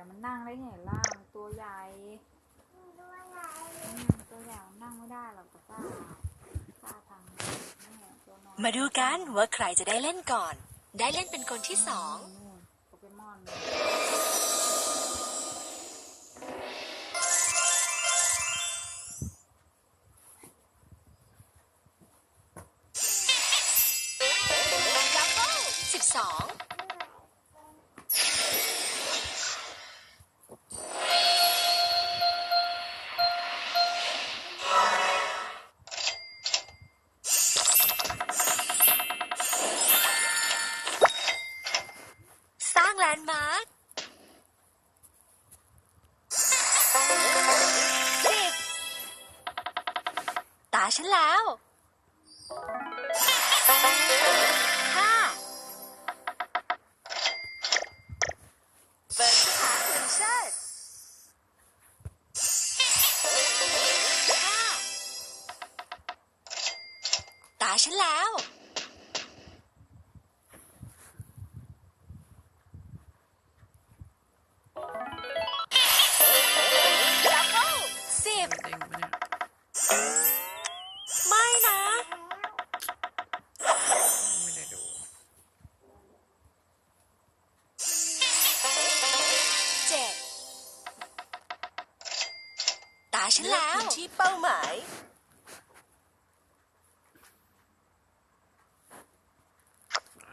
อะมันนั่งได้ไงล่ามตัวใหญ่ตัวใหญ่ตัวใหญ่นั่งไม่ได้หรอกแต่ป้าป้าทางมาดูกันว่าใครจะได้เล่นก่อน ได้เล่นเป็นคนที่สองนู่นโปเกมอง ตา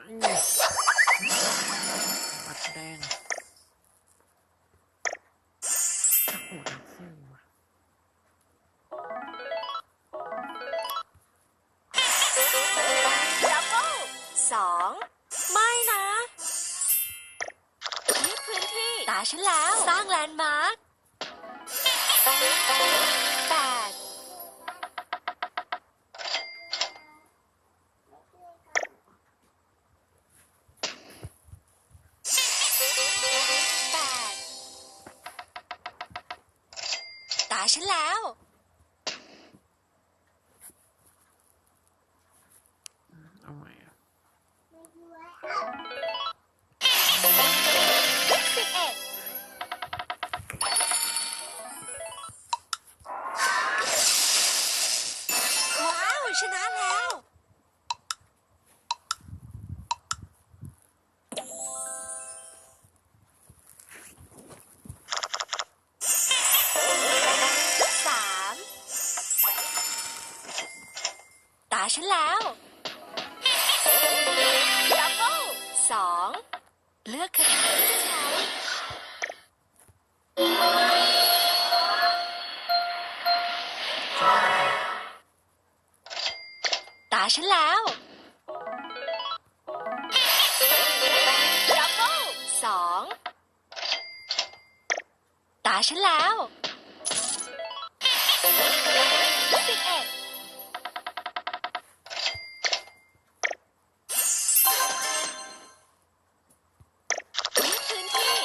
ปัดแดงโอ้ทั้งคู่ว่ะดับเบิลสองไม่นะยึดพื้นที่ตาฉันแล้ว ว้าว ฉันแล้วดับเบิลสองตาฉันแล้วสิบเอ็ดยึดพื้นที่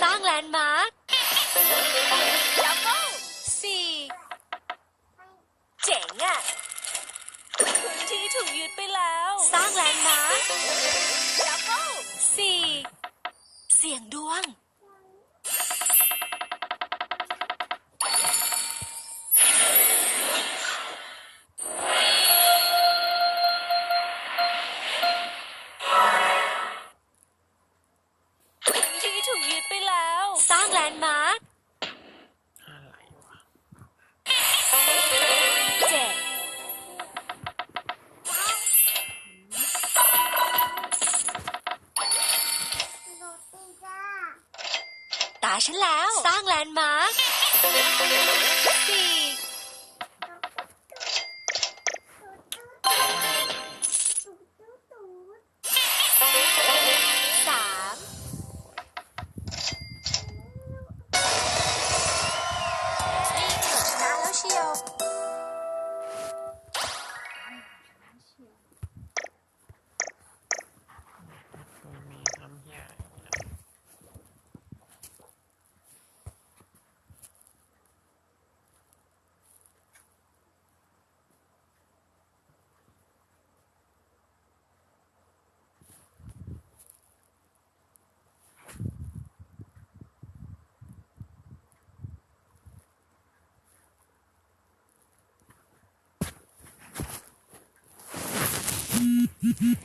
สร้างแลนด์มาร์ค ที่ถูกยึดไปแล้ว สร้างแลนด์มาร์คดับเบิลสี่เสียงดวง Hı hı.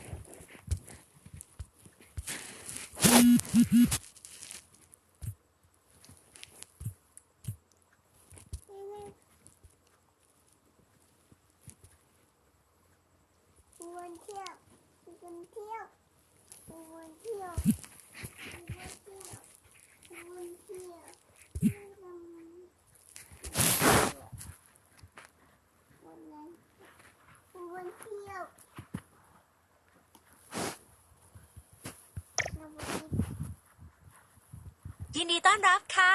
Hı hı. ยินดีต้อนรับค่ะ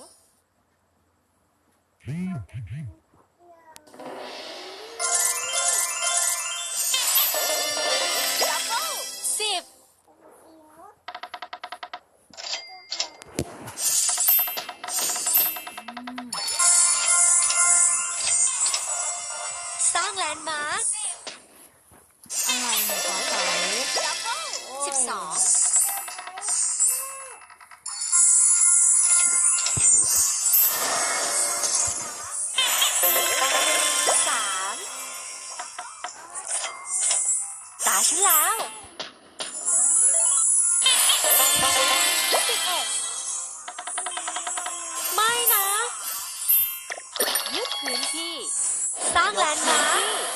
สิบเอ็ดไม่นะ ยึดพื้นที่ สร้างแลนด์มาร์ค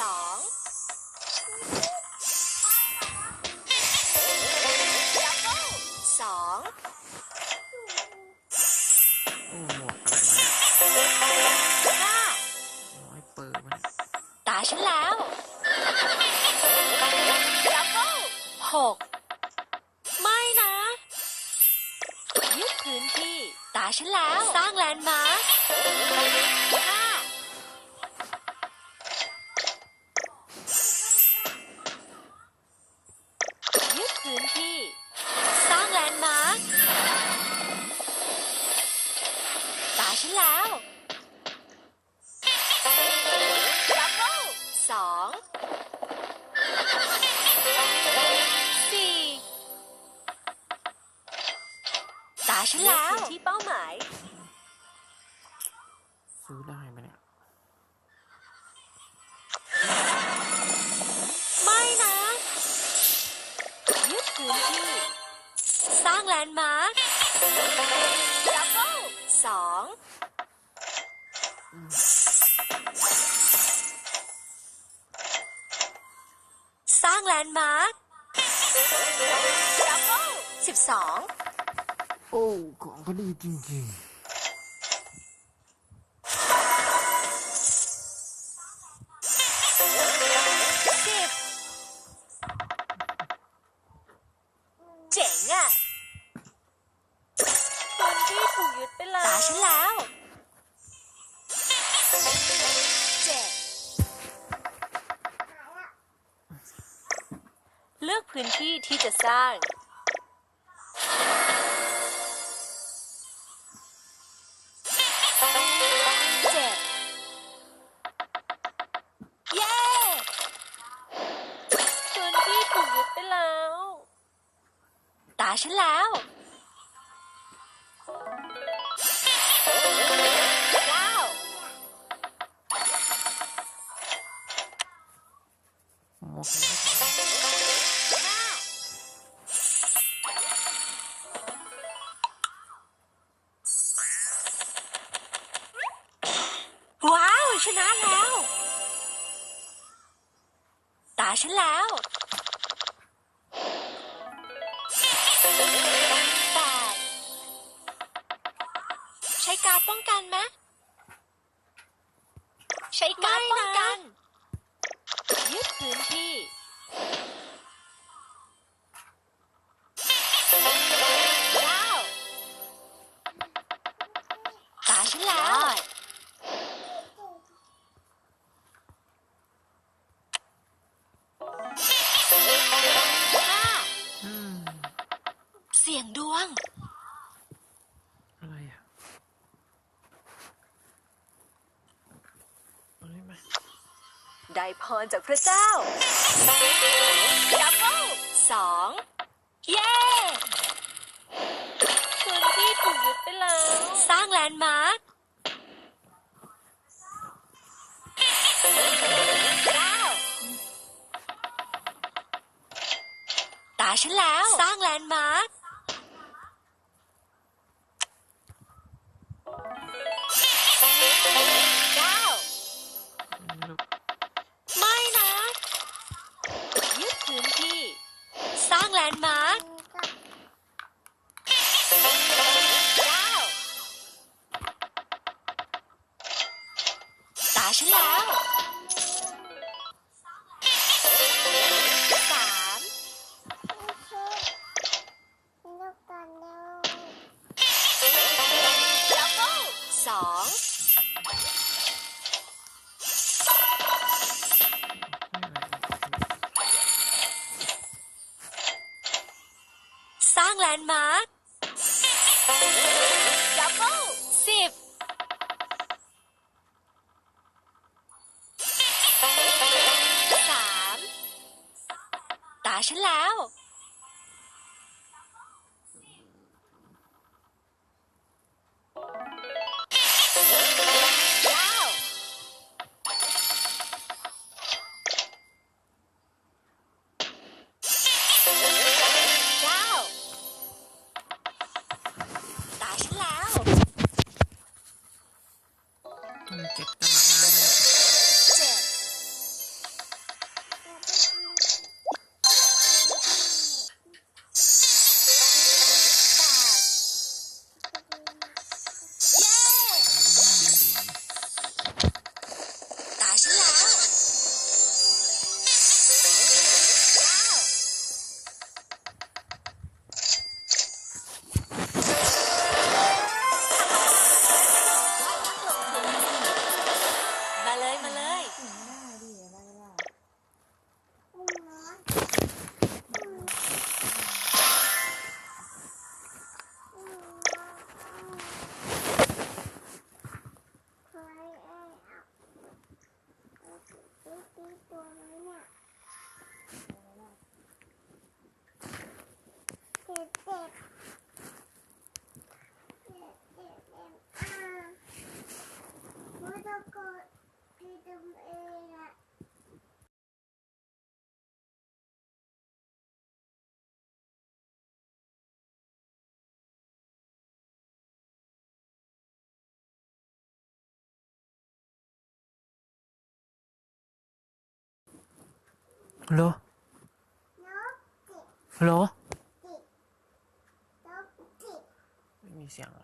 สองสองโอ้หมวกอะไรวะเนี่ยห้าโอ้ยเปิดมันยตาฉันแล้ว หก ไม่นะยึดพื้นที่ ตาฉันแล้ว สร้างแลนด์มาร์คห้ายึดพื้นที่ สร้างแลนด์มาร์คตาฉันแล้ว สองสร้างแลนด์มาร์คสิบสอง โอ้ ของก็ดีจริงๆ พื้นที่ที่จะสร้าง เจ็ดเย้พื้นที่ถูกยึดไปแล้ว ตาฉันแล้ว ชนะแล้ว ตาฉันแล้ว ได้พรจากพระเจ้าดับเบิลสองเย้คุณพี่ถูยึดไปแล้ว สร้างแลนด์มาร์ค พื้นที่ สร้างแลนด์มาร์ค My. เหรอเหรอไม่มีเสียงหรอ